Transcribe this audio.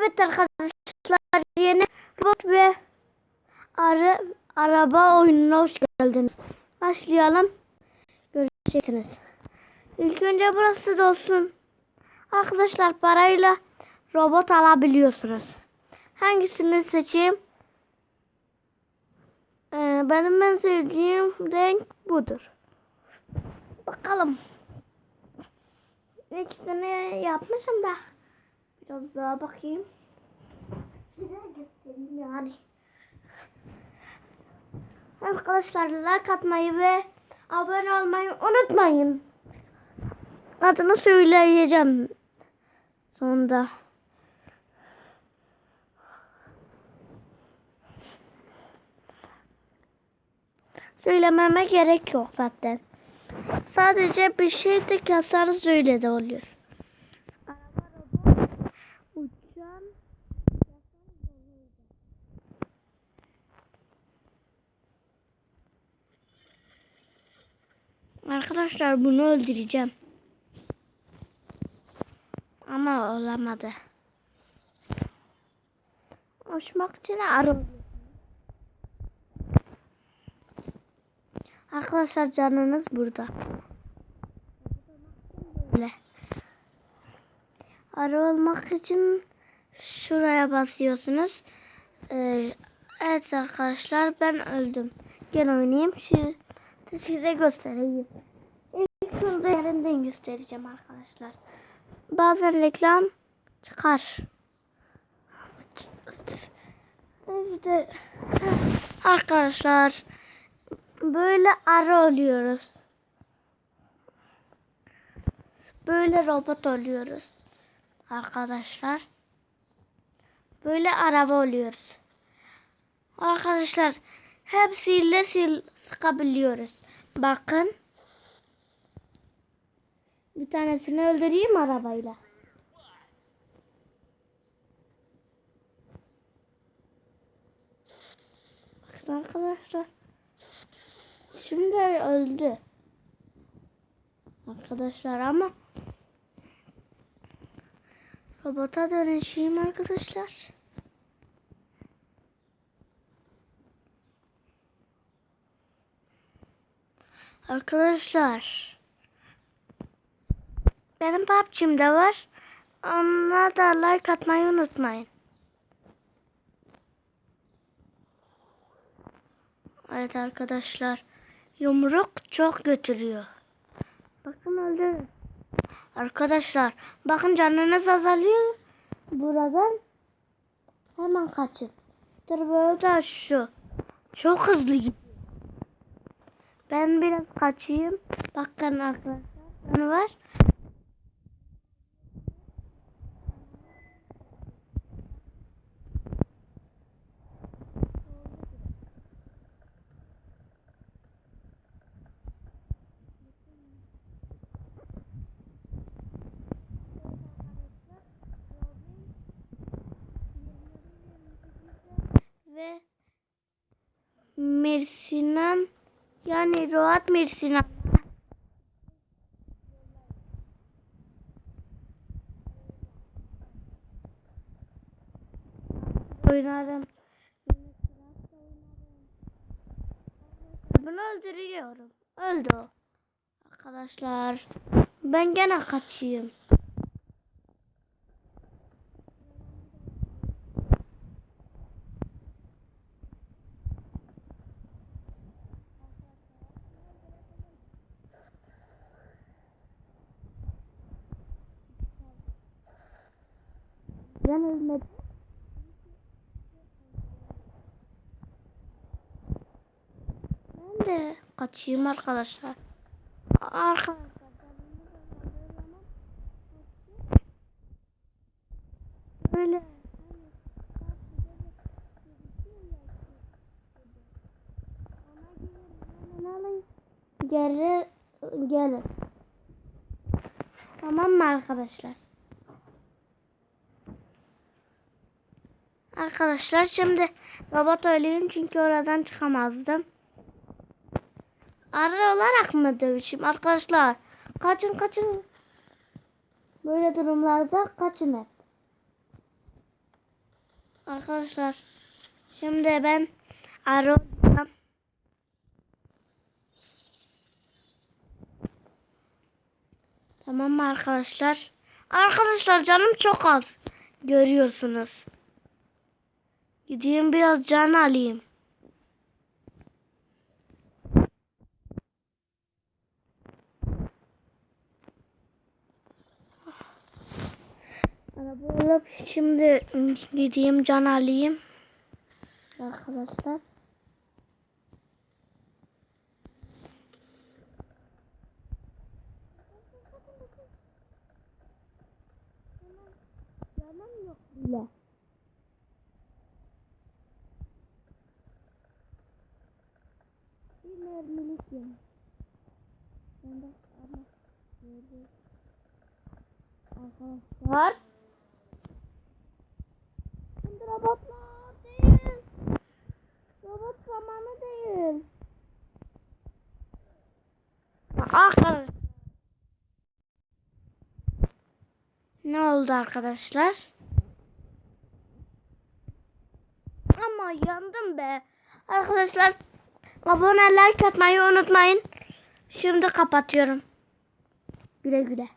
Evet arkadaşlar yeni robot ve ara, araba oyununa hoş geldiniz. Başlayalım. Göreceksiniz. İlk önce burası da olsun. Arkadaşlar parayla robot alabiliyorsunuz. Hangisini seçeyim? Ee, benim en sevdiğim renk budur. Bakalım. İkisini yapmışım da. Biraz daha bakayım. Yani. Arkadaşlar like atmayı ve abone olmayı unutmayın. Adını söyleyeceğim sonunda. Söylememe gerek yok zaten. Sadece bir şey tek yazsanız öyle de oluyor. Araba, robot, uçan, Arkadaşlar bunu öldüreceğim. Ama olamadı. Uçmak için arı. Arkadaşlar canınız burada. Böyle. Arı olmak için şuraya basıyorsunuz. Ee, evet arkadaşlar ben öldüm. Gel oynayayım. Şimdi size göstereyim. İlk şurada yerinden göstereceğim arkadaşlar. Bazen reklam çıkar. İşte arkadaşlar böyle arı oluyoruz. Böyle robot oluyoruz. Arkadaşlar. Böyle araba oluyoruz. Arkadaşlar hepsiyle sil sıkabiliyoruz. Bakın. Bir tanesini öldüreyim arabayla. Bakın arkadaşlar. Şimdi öldü. Arkadaşlar ama robota dönüşeyim arkadaşlar. Arkadaşlar benim PUBG'mde var. Ona da like atmayı unutmayın. Evet arkadaşlar. Yumruk çok götürüyor. Bakın öldü. Arkadaşlar bakın canınız azalıyor. Buradan hemen kaçın. Turbo da şu. Çok hızlı gidiyor. Ben biraz kaçayım. Bakın arkadaşlar. Var? ve Mersinan yani Roat Mersinan oynarım. Bunu öldürüyorum. Öldü. Arkadaşlar ben gene kaçayım. Ben ölmedim. Ben de kaçayım arkadaşlar. Arkadaşlar. Böyle. Geri gelin. Tamam mı arkadaşlar? Arkadaşlar şimdi robot öleyim çünkü oradan çıkamazdım. Arı olarak mı dövüşeyim arkadaşlar? Kaçın kaçın. Böyle durumlarda kaçın hep. Arkadaşlar şimdi ben olacağım. Tamam mı arkadaşlar? Arkadaşlar canım çok az. Görüyorsunuz. Gideyim biraz can alayım. Araba alıp şimdi gideyim can alayım. Arkadaşlar. Canım yok bile. Mermilik yedim. Ben de ama böyle Arkadaşlar. Şimdi robotlar değil. Robot zamanı değil. Arkadaşlar. Ne oldu arkadaşlar? Ama yandım be. Arkadaşlar abone like atmayı unutmayın. Şimdi kapatıyorum. Güle güle.